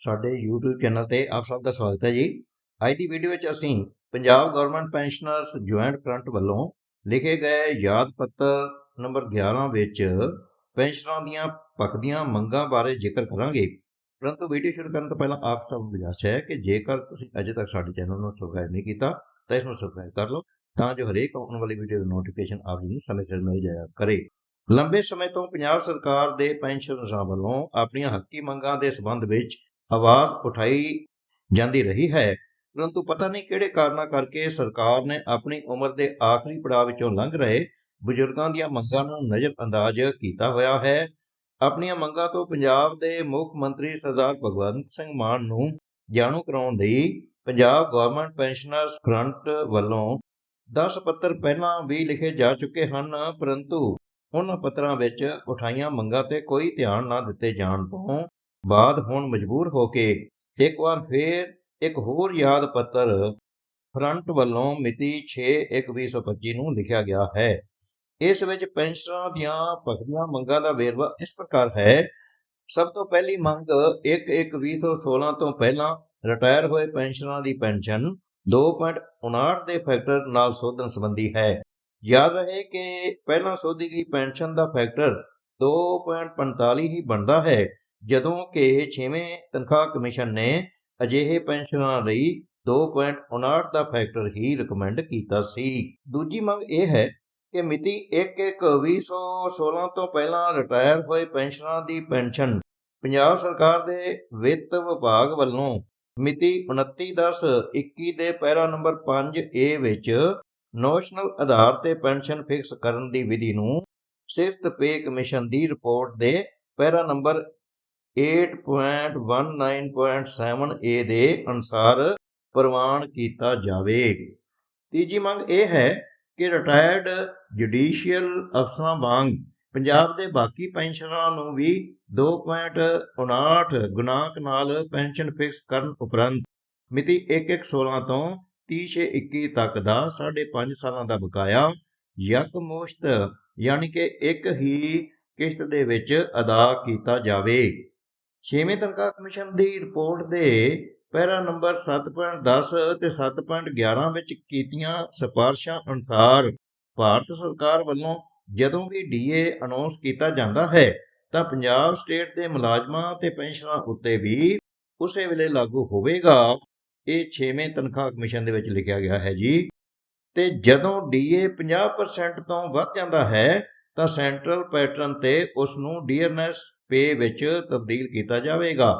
ਸਾਡੇ YouTube channel ਤੇ ਆਪ ਸਭ ਦਾ ਸਵਾਗਤ ਹੈ ਜੀ। ਅੱਜ ਦੀ ਵੀਡੀਓ ਵਿੱਚ ਅਸੀਂ Punjab government pensioners joint front ਵੱਲੋਂ ਲਿਖੇ ਗਏ ਯਾਦ ਪੱਤਰ ਨੰਬਰ 11 ਵਿੱਚ ਪੈਨਸ਼ਨਰਾਂ ਦੀਆਂ ਪੱਕਦੀਆਂ ਮੰਗਾਂ ਬਾਰੇ ਜ਼ਿਕਰ ਕਰਾਂਗੇ। ਪਰੰਤੂ ਵੀਡੀਓ ਸ਼ੁਰੂ ਕਰਨ ਤੋਂ ਪਹਿਲਾਂ ਆਪ ਸਭ ਨੂੰ ਗੁਜ਼ਾਰਿਸ਼ ਹੈ ਕਿ ਜੇਕਰ ਤੁਸੀਂ ਅਜੇ ਤੱਕ ਸਾਡੇ ਚੈਨਲ ਨੂੰ ਸਬਸਕ੍ਰਾਈਬ ਨਹੀਂ ਕੀਤਾ, ਤਾਂ ਇਸ ਨੂੰ ਸਬਸਕ੍ਰਾਈਬ ਕਰ ਲਓ ਤਾਂ ਜੋ ਹਰੇਕ ਆਉਣ ਵਾਲੀ ਵੀਡੀਓ ਦੀ ਨੋਟੀਫਿਕੇਸ਼ਨ ਆਪ ਜੀ ਨੂੰ ਸਮੇਂ ਸਿਰ ਮਿਲ ਜਾਇਆ ਕਰੇ। ਲੰਬੇ ਸਮੇਂ ਤੋਂ ਪੰਜਾਬ ਸਰਕਾਰ ਦੇ ਪੈਨਸ਼ਨਰਾਂ ਵੱਲੋਂ ਆਪਣੀਆਂ ਹੱਕੀ ਮੰਗਾਂ ਦੇ ਸਬੰਧ ਵਿੱਚ ਆਵਾਜ਼ ਉਠਾਈ ਜਾਂਦੀ ਰਹੀ ਹੈ। ਪਰੰਤੂ ਪਤਾ ਨਹੀਂ ਕਿਹੜੇ ਕਾਰਨਾਂ ਕਰਕੇ ਸਰਕਾਰ ਨੇ ਆਪਣੀ ਉਮਰ ਦੇ ਆਖਰੀ ਪੜਾਅ ਵਿੱਚੋਂ ਲੰਘ ਰਹੇ ਬਜ਼ੁਰਗਾਂ ਦੀਆਂ ਮੰਗਾਂ ਨੂੰ ਨਜ਼ਰਅੰਦਾਜ਼ ਕੀਤਾ ਹੋਇਆ ਹੈ। ਆਪਣੀਆਂ ਮੰਗਾਂ ਤੋਂ ਪੰਜਾਬ ਦੇ ਮੁੱਖ ਮੰਤਰੀ ਸਰਦਾਰ ਭਗਵੰਤ ਸਿੰਘ ਮਾਨ ਨੂੰ ਜਾਣੂ ਕਰਾਉਣ ਲਈ ਪੰਜਾਬ ਗਵਰਨਮੈਂਟ ਪੈਨਸ਼ਨਰਸ ਫਰੰਟ ਵੱਲੋਂ 10 ਪੱਤਰ ਪਹਿਲਾਂ ਵੀ ਲਿਖੇ ਜਾ ਚੁੱਕੇ ਹਨ, ਪਰੰਤੂ ਉਹਨਾਂ ਪੱਤਰਾਂ ਵਿੱਚ ਉਠਾਈਆਂ ਮੰਗਾਂ ਤੇ ਕੋਈ ਧਿਆਨ ਨਾ ਦਿੱਤੇ ਜਾਣ ਤੋਂ ਬਾਅਦ ਹੁਣ ਮਜਬੂਰ ਹੋ ਕੇ ਇੱਕ ਵਾਰ ਫੇਰ ਇੱਕ ਹੋਰ ਯਾਦ ਪੱਤਰ ਫਰੰਟ ਵੱਲੋਂ ਮਿਤੀ 6/1/2025 ਨੂੰ ਲਿਖਿਆ ਗਿਆ ਹੈ। ਇਸ ਵਿੱਚ ਪੈਨਸ਼ਨਰਾਂ ਦੀਆਂ ਪੱਕਦੀਆਂ ਮੰਗਾਂ ਦਾ ਵੇਰਵਾ ਇਸ ਪ੍ਰਕਾਰ ਹੈ। ਸਭ ਤੋਂ ਪਹਿਲੀ ਮੰਗ 1/1/2016 ਤੋਂ ਪਹਿਲਾਂ ਰਿਟਾਇਰ ਹੋਏ ਪੈਨਸ਼ਨਰਾਂ ਦੀ ਪੈਨਸ਼ਨ 2.59 ਦੇ ਫੈਕਟਰ ਨਾਲ ਸੋਧਣ ਸੰਬੰਧੀ ਹੈ। ਯਾਦ ਰਹੇ ਕਿ ਪਹਿਲਾਂ ਸੋਧੀ ਗਈ ਪੈਨਸ਼ਨ ਦਾ ਫੈਕਟਰ 2.45 ਹੀ ਬਣਦਾ ਹੈ, ਜਦੋਂ ਕਿ 6ਵੇਂ ਤਨਖਾਹ ਕਮਿਸ਼ਨ ਨੇ ਅਜਿਹੇ ਪੈਨਸ਼ਨਰਾਂ ਲਈ 2.59 ਦਾ ਫੈਕਟਰ ਹੀ ਰეკਮੈਂਡ ਕੀਤਾ ਸੀ। ਦੂਜੀ ਮੰਗ ਇਹ ਹੈ ਕਿ ਮਿਤੀ 1/1/2016 ਤੋਂ ਪਹਿਲਾਂ ਰਿਟਾਇਰ ਹੋਏ ਪੈਨਸ਼ਨਰਾਂ ਦੀ ਪੈਨਸ਼ਨ ਪੰਜਾਬ ਸਰਕਾਰ ਦੇ ਵਿੱਤ ਵਿਭਾਗ ਵੱਲੋਂ ਮਿਤੀ 29/10/21 ਦੇ ਪੈਰਾ ਨੰਬਰ 5A ਵਿੱਚ ਨੋਸ਼ਨਲ ਆਧਾਰ ਤੇ ਪੈਨਸ਼ਨ ਫਿਕਸ ਕਰਨ ਦੀ ਵਿਧੀ ਨੂੰ ਸਿਫਤ ਪੇ ਕਮਿਸ਼ਨ ਦੀ ਰਿਪੋਰਟ ਦੇ ਪੈਰਾ ਨੰਬਰ 8.19.7A ਦੇ ਅਨੁਸਾਰ ਪ੍ਰਵਾਨ ਕੀਤਾ ਜਾਵੇ। ਤੀਜੀ ਮੰਗ ਇਹ ਹੈ ਕਿ ਰਿਟਾਇਰਡ ਜੁਡੀਸ਼ੀਅਲ ਅਫਸਰਾਂ ਵਾਂਗ ਪੰਜਾਬ ਦੇ ਬਾਕੀ ਪੈਨਸ਼ਨਰਾਂ ਨੂੰ ਵੀ 2.59 ਗੁਣਾਂਕ ਨਾਲ ਪੈਨਸ਼ਨ ਫਿਕਸ ਕਰਨ ਉਪਰੰਤ ਮਿਤੀ 1/1/16 ਤੋਂ 30/21 ਤੱਕ ਦਾ 5.5 ਸਾਲਾਂ ਦਾ ਬਕਾਇਆ ਯਕਮੋਸ਼ਤ ਯਾਨੀ ਕਿ ਇੱਕ ਹੀ ਕਿਸ਼ਤ ਦੇ ਵਿੱਚ ਅਦਾ ਕੀਤਾ ਜਾਵੇ। ਛੇਵੇਂ ਤਨਖਾਹ ਕਮਿਸ਼ਨ ਦੀ ਰਿਪੋਰਟ ਦੇ ਪੈਰਾ ਨੰਬਰ 7.10 ਤੇ 7.11 ਵਿੱਚ ਕੀਤੀਆਂ ਸਿਫਾਰਸ਼ਾਂ ਅਨੁਸਾਰ ਭਾਰਤ ਸਰਕਾਰ ਵੱਲੋਂ ਜਦੋਂ ਵੀ ਡੀਏ ਅਨਾਉਂਸ ਕੀਤਾ ਜਾਂਦਾ ਹੈ, ਤਾਂ ਪੰਜਾਬ ਸਟੇਟ ਦੇ ਮੁਲਾਜ਼ਮਾਂ ਤੇ ਪੈਨਸ਼ਨਰਾਂ ਉੱਤੇ ਵੀ ਉਸੇ ਵੇਲੇ ਲਾਗੂ ਹੋਵੇਗਾ। ਇਹ 6ਵੇਂ ਤਨਖਾਹ ਕਮਿਸ਼ਨ ਦੇ ਵਿੱਚ ਲਿਖਿਆ ਗਿਆ ਹੈ ਜੀ। ਤੇ ਜਦੋਂ ਡੀਏ 50% ਤੋਂ ਵੱਧ ਜਾਂਦਾ ਹੈ, ਤਾਂ ਸੈਂਟਰਲ ਪੈਟਰਨ ਤੇ ਉਸ ਨੂੰ ਡੀਅਰਨੈਸ ਪੇ ਵਿੱਚ ਤਬਦੀਲ ਕੀਤਾ ਜਾਵੇਗਾ।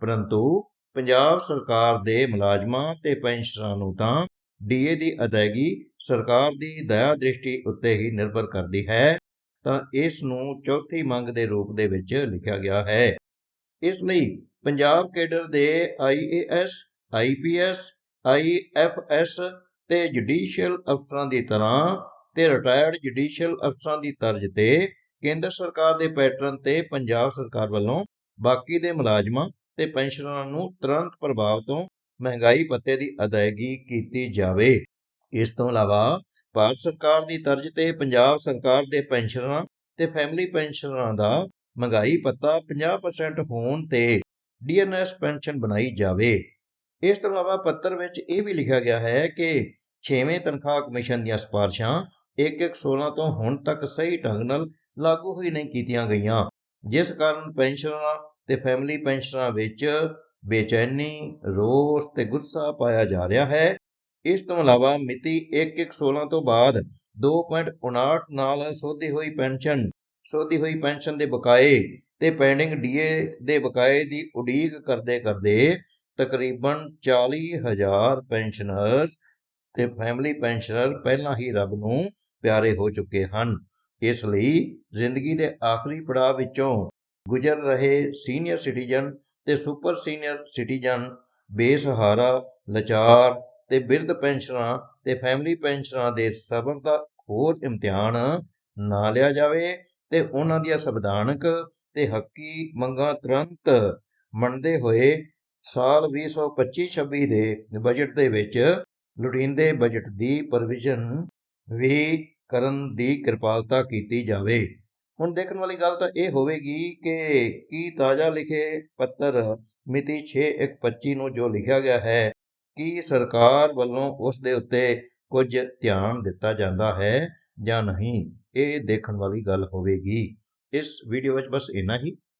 ਪਰੰਤੂ ਪੰਜਾਬ ਸਰਕਾਰ ਦੇ ਮੁਲਾਜ਼ਮਾਂ ਤੇ ਪੈਨਸ਼ਨਰਾਂ ਨੂੰ ਤਾਂ ਡੀਏ ਦੀ ਅਦਾਇਗੀ ਸਰਕਾਰ ਦੀ ਦਇਆ ਦ੍ਰਿਸ਼ਟੀ ਉੱਤੇ ਹੀ ਨਿਰਭਰ ਕਰਦੀ ਹੈ, ਤਾਂ ਇਸ ਨੂੰ ਚੌਥੀ ਮੰਗ ਦੇ ਰੂਪ ਦੇ ਵਿੱਚ ਲਿਖਿਆ ਗਿਆ ਹੈ। ਇਸ ਲਈ ਪੰਜਾਬ ਕੇਡਰ ਦੇ ਆਈਏਐਸ ਆਈਪੀਐਸ ਆਈਐਫਐਸ ਤੇ ਜੁਡੀਸ਼ੀਅਲ ਅਫਸਰਾਂ ਦੀ ਤਰ੍ਹਾਂ ਤੇ ਰਿਟਾਇਰਡ ਜੁਡੀਸ਼ੀਅਲ ਅਫਸਰਾਂ ਦੀ ਤਰਜ਼ ਤੇ ਕੇਂਦਰ ਸਰਕਾਰ ਦੇ ਪੈਟਰਨ ਤੇ ਪੰਜਾਬ ਸਰਕਾਰ ਵੱਲੋਂ ਬਾਕੀ ਦੇ ਮੁਲਾਜ਼ਮਾਂ ਤੇ ਪੈਨਸ਼ਨਰਾਂ ਨੂੰ ਤੁਰੰਤ ਪ੍ਰਭਾਵ ਤੋਂ ਮਹਿੰਗਾਈ ਭੱਤੇ ਦੀ ਅਦਾਇਗੀ ਕੀਤੀ ਜਾਵੇ। ਇਸ ਤੋਂ ਇਲਾਵਾ ਭਾਰਤ ਸਰਕਾਰ ਦੀ ਤਰਜ਼ ਤੇ ਪੰਜਾਬ ਸਰਕਾਰ ਦੇ ਪੈਨਸ਼ਨਰਾਂ ਤੇ ਫੈਮਿਲੀ ਪੈਨਸ਼ਨਰਾਂ ਦਾ ਮਹਿੰਗਾਈ ਭੱਤਾ 50% ਹੋਣ ਤੇ ਡੀਐਨਐਸ ਪੈਨਸ਼ਨ ਬਣਾਈ ਜਾਵੇ। ਇਸ ਤੋਂ ਇਲਾਵਾ ਪੱਤਰ ਵਿੱਚ ਇਹ ਵੀ ਲਿਖਿਆ ਗਿਆ ਹੈ ਕਿ 6ਵੇਂ ਤਨਖਾਹ ਕਮਿਸ਼ਨ ਦੀਆਂ ਸਿਫਾਰਸ਼ਾਂ 1/1/16 ਤੋਂ ਹੁਣ ਤੱਕ ਸਹੀ ਢੰਗ ਨਾਲ ਲਾਗੂ ਹੀ ਨਹੀਂ ਕੀਤੀਆਂ ਗਈਆਂ। ਜਿਸ ਕਾਰਨ ਪੈਨਸ਼ਨਰਾਂ ਤੇ ਫੈਮਿਲੀ ਪੈਨਸ਼ਨਰਾਂ ਵਿੱਚ ਬੇਚੈਨੀ, ਰੋਸ ਤੇ ਗੁੱਸਾ ਪਾਇਆ ਜਾ ਰਿਹਾ ਹੈ। ਇਸ ਤੋਂ ਇਲਾਵਾ ਮਿਤੀ 1/1/16 ਤੋਂ ਬਾਅਦ 2.59 ਨਾਲ ਸੋਧੀ ਹੋਈ ਪੈਨਸ਼ਨ, ਸੋਧੀ ਹੋਈ ਪੈਨਸ਼ਨ ਦੇ ਬਕਾਏ ਤੇ ਪੈਂਡਿੰਗ ਡੀਏ ਦੇ ਬਕਾਏ ਦੀ ਉਡੀਕ ਕਰਦੇ ਕਰਦੇ ਤਕਰੀਬਨ 40000 ਪੈਨਸ਼ਨਰਸ ਤੇ ਫੈਮਿਲੀ ਪੈਨਸ਼ਨਰ ਪਹਿਲਾਂ ਹੀ ਰੱਬ ਨੂੰ ਪਿਆਰੇ ਹੋ ਚੁੱਕੇ ਹਨ। ਇਸ ਲਈ ਜ਼ਿੰਦਗੀ ਦੇ ਆਖਰੀ ਪੜਾਅ ਵਿੱਚੋਂ ਗੁਜ਼ਰ ਰਹੇ ਸੀਨੀਅਰ ਸਿਟੀਜ਼ਨ ਤੇ ਸੁਪਰ ਸੀਨੀਅਰ ਸਿਟੀਜ਼ਨ ਬੇਸਹਾਰਾ, ਲਾਚਾਰ ਤੇ ਬਿਰਧ ਪੈਨਸ਼ਨਰਾਂ ਤੇ ਫੈਮਿਲੀ ਪੈਨਸ਼ਨਰਾਂ ਦੇ ਸਬਰ ਦਾ ਹੋਰ ਇਮਤਿਹਾਨ ਨਾ ਲਿਆ ਜਾਵੇ ਤੇ ਉਹਨਾਂ ਦੀਆਂ ਸੰਵਿਧਾਨਕ ਤੇ ਹੱਕੀ ਮੰਗਾਂ ਤੁਰੰਤ ਮੰਨਦੇ ਹੋਏ ਸਾਲ 2025-26 ਦੇ ਬਜਟ ਦੇ ਵਿੱਚ ਲੋੜੀਂਦੇ ਬਜਟ ਦੀ ਪ੍ਰੋਵੀਜ਼ਨ ਵੀ ਕਰਨ ਦੀ ਕਿਰਪਾਲਤਾ ਕੀਤੀ ਜਾਵੇ। ਹੁਣ ਦੇਖਣ ਵਾਲੀ ਗੱਲ ਤਾਂ ਇਹ ਹੋਵੇਗੀ ਕਿ ਕੀ ਤਾਜ਼ਾ ਲਿਖੇ ਪੱਤਰ ਮਿਤੀ 6/1/25 ਨੂੰ ਜੋ ਲਿਖਿਆ ਗਿਆ ਹੈ, ਕੀ ਸਰਕਾਰ ਵੱਲੋਂ ਉਸ ਦੇ ਉੱਤੇ ਕੁਝ ਧਿਆਨ ਦਿੱਤਾ ਜਾਂਦਾ ਹੈ ਜਾਂ ਨਹੀਂ, ਇਹ ਦੇਖਣ ਵਾਲੀ ਗੱਲ ਹੋਵੇਗੀ। ਇਸ ਵੀਡੀਓ ਵਿੱਚ ਬਸ ਇੰਨਾ ਹੀ।